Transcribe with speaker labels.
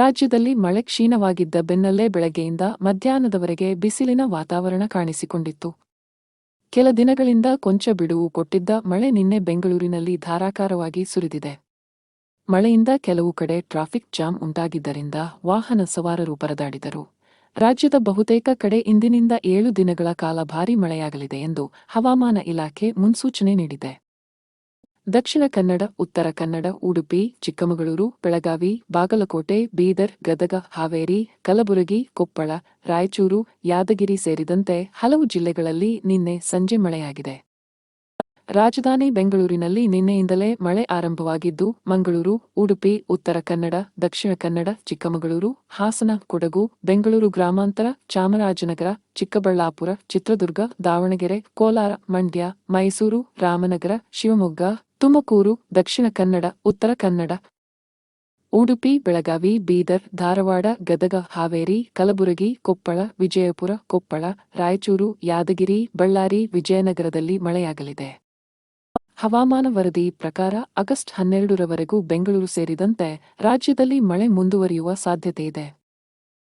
Speaker 1: ರಾಜ್ಯದಲ್ಲಿ ಮಳೆ ಕ್ಷೀಣವಾಗಿದ್ದ ಬೆನ್ನಲ್ಲೇ ಬೆಳಗ್ಗೆಯಿಂದ ಮಧ್ಯಾಹ್ನದವರೆಗೆ ಬಿಸಿಲಿನ ವಾತಾವರಣ ಕಾಣಿಸಿಕೊಂಡಿತ್ತು. ಕೆಲ ದಿನಗಳಿಂದ ಕೊಂಚ ಬಿಡುವು ಕೊಟ್ಟಿದ್ದ ಮಳೆ ನಿನ್ನೆ ಬೆಂಗಳೂರಿನಲ್ಲಿ ಧಾರಾಕಾರವಾಗಿ ಸುರಿದಿದೆ. ಮಳೆಯಿಂದ ಕೆಲವು ಕಡೆ ಟ್ರಾಫಿಕ್ ಜಾಮ್ ಉಂಟಾಗಿದ್ದರಿಂದ ವಾಹನ ಸವಾರರು ಪರದಾಡಿದರು. ರಾಜ್ಯದ ಬಹುತೇಕ ಕಡೆ ಇಂದಿನಿಂದ ಏಳು ದಿನಗಳ ಕಾಲ ಭಾರೀ ಮಳೆಯಾಗಲಿದೆ ಎಂದು ಹವಾಮಾನ ಇಲಾಖೆ ಮುನ್ಸೂಚನೆ ನೀಡಿದೆ. ದಕ್ಷಿಣ ಕನ್ನಡ, ಉತ್ತರ ಕನ್ನಡ, ಉಡುಪಿ, ಚಿಕ್ಕಮಗಳೂರು, ಬೆಳಗಾವಿ, ಬಾಗಲಕೋಟೆ, ಬೀದರ್, ಗದಗ, ಹಾವೇರಿ, ಕಲಬುರಗಿ, ಕೊಪ್ಪಳ, ರಾಯಚೂರು, ಯಾದಗಿರಿ ಸೇರಿದಂತೆ ಹಲವು ಜಿಲ್ಲೆಗಳಲ್ಲಿ ನಿನ್ನೆ ಸಂಜೆ ಮಳೆಯಾಗಿದೆ. ರಾಜಧಾನಿ ಬೆಂಗಳೂರಿನಲ್ಲಿ ನಿನ್ನೆಯಿಂದಲೇ ಮಳೆ ಆರಂಭವಾಗಿದ್ದು, ಮಂಗಳೂರು, ಉಡುಪಿ, ಉತ್ತರ ಕನ್ನಡ, ದಕ್ಷಿಣ ಕನ್ನಡ, ಚಿಕ್ಕಮಗಳೂರು, ಹಾಸನ, ಕೊಡಗು, ಬೆಂಗಳೂರು ಗ್ರಾಮಾಂತರ, ಚಾಮರಾಜನಗರ, ಚಿಕ್ಕಬಳ್ಳಾಪುರ, ಚಿತ್ರದುರ್ಗ, ದಾವಣಗೆರೆ, ಕೋಲಾರ, ಮಂಡ್ಯ, ಮೈಸೂರು, ರಾಮನಗರ, ಶಿವಮೊಗ್ಗ ತುಮಕೂರು, ದಕ್ಷಿಣ ಕನ್ನಡ, ಉತ್ತರ ಕನ್ನಡ, ಉಡುಪಿ, ಬೆಳಗಾವಿ, ಬೀದರ್, ಧಾರವಾಡ, ಗದಗ, ಹಾವೇರಿ, ಕಲಬುರಗಿ, ಕೊಪ್ಪಳ, ವಿಜಯಪುರ, ಕೊಪ್ಪಳ, ರಾಯಚೂರು, ಯಾದಗಿರಿ, ಬಳ್ಳಾರಿ, ವಿಜಯನಗರದಲ್ಲಿ ಮಳೆಯಾಗಲಿದೆ. ಹವಾಮಾನ ವರದಿ ಪ್ರಕಾರ ಆಗಸ್ಟ್ ಹನ್ನೆರಡರವರೆಗೂ ಬೆಂಗಳೂರು ಸೇರಿದಂತೆ ರಾಜ್ಯದಲ್ಲಿ ಮಳೆ ಮುಂದುವರಿಯುವ ಸಾಧ್ಯತೆಯಿದೆ